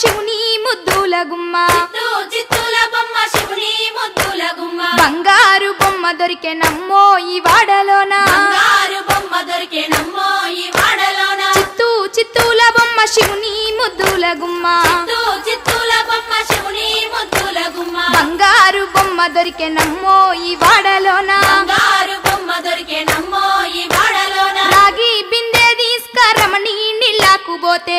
శివుని ముద్దుల గుమ్మ. చిత్తూ చిత్తూల బొమ్మ శివుని ముద్దుల గుమ్మ. బంగారు బొమ్మ దొరికే నమ్మో ఈ వాడలోన? బంగారు బొమ్మ దొరికే నమ్మో ఈ వాడలోన? చిత్తూ చిత్తూల బొమ్మ శివుని ముద్దుల గుమ్మ. చిత్తూ చిత్తూల బొమ్మ శివుని ముద్దుల గుమ్మ. బంగారు బొమ్మ దొరికే నమ్మో ఈ వాడలోన? బంగారు బొమ్మ దొరికే నమ్మో ఈ వాడలోన? రాగి బిందె తీసుకరమణి నీళ్ళకు పోతే.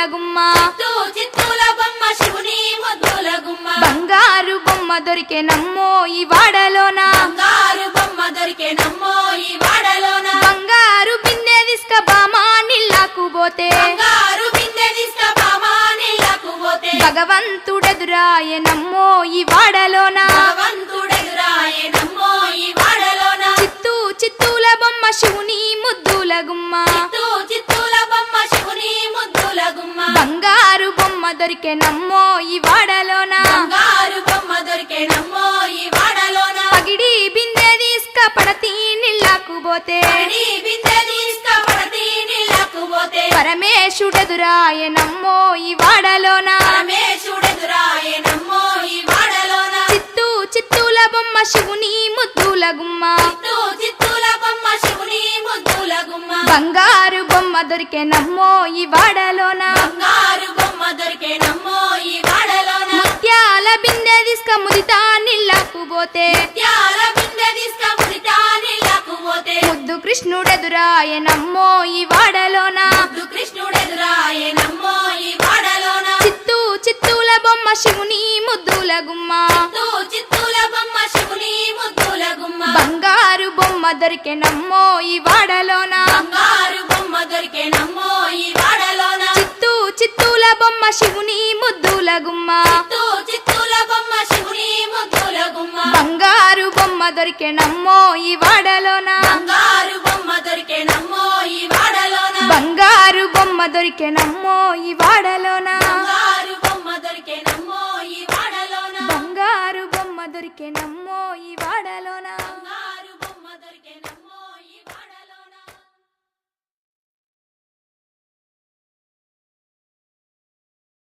ముద్దుల గుమ్మ బంగారు బొమ్మ దొరికే నమ్మో ఈ వాడలోన? బంగారు బొమ్మ దొరికే నమ్మో ఈ వాడలోన? బంగారు బిందె తీసుక బామా నీళ్ళకు పోతే. బంగారు బిందె తీసుకుపామా నీళ్ళకు పోతే. భగవంతుడెదురాయ నమ్మో ఈ వాడలోన? భగవంతుడెదురాయ నమ్మో ఈ వాడలోన? చిత్తూ చిత్తూల బొమ్మ శివుని ముద్దుల గుమ్మ బంగారు బొమ్మ దొరికే నమ్మో ఈ వాడలోన? బంగారు బొమ్మ దొరికే నమ్మో ఈ వాడలోన? పగిడి బిందె తీసుక పడతి నీళ్ళకు పోతే. బిందె తీసుకుపడతి నీళ్ళకు పోతే. పరమేశుడెదురాయ నమ్మో ఈ వాడలోన? పరమేశుడెదురాయ నమ్మో ఈ వాడలోన? చిత్తూ చిత్తూల బొమ్మ శివుని ముద్దుల గుమ్మ. చిత్తూ చిత్తూల బొమ్మ శివుని ముద్దుల గుమ్మ. బంగారు బొమ్మ దొరికే నమ్మో ఈ వాడలోన? బంగారు ముత్యాల బిందె తీసుక ముదితా ముద్దు కృష్ణుడెదురాయ నమ్మో ఈ వాడలోన. చిత్తూ చిత్తూల బొమ్మ శివుని ముద్దుల గుమ్మ. బంగారు బొమ్మ దొరికే నమ్మో ఈ వాడలోన శివుని ముద్దుల గుమ్మ. బంగారు బొమ్మ దొరికే నమ్మో ఈ వాడలోన. బంగారు బొమ్మ దొరికే నమ్మో ఈ వాడలోన. బంగారు బొమ్మ దొరికే నమ్మో ఈ వాడలోన. బంగారు బొమ్మ దొరికే నమ్మో ఈ వాడలోన. బంగారు బొమ్మ దొరికే నమ్మో ఈ వాడలోన.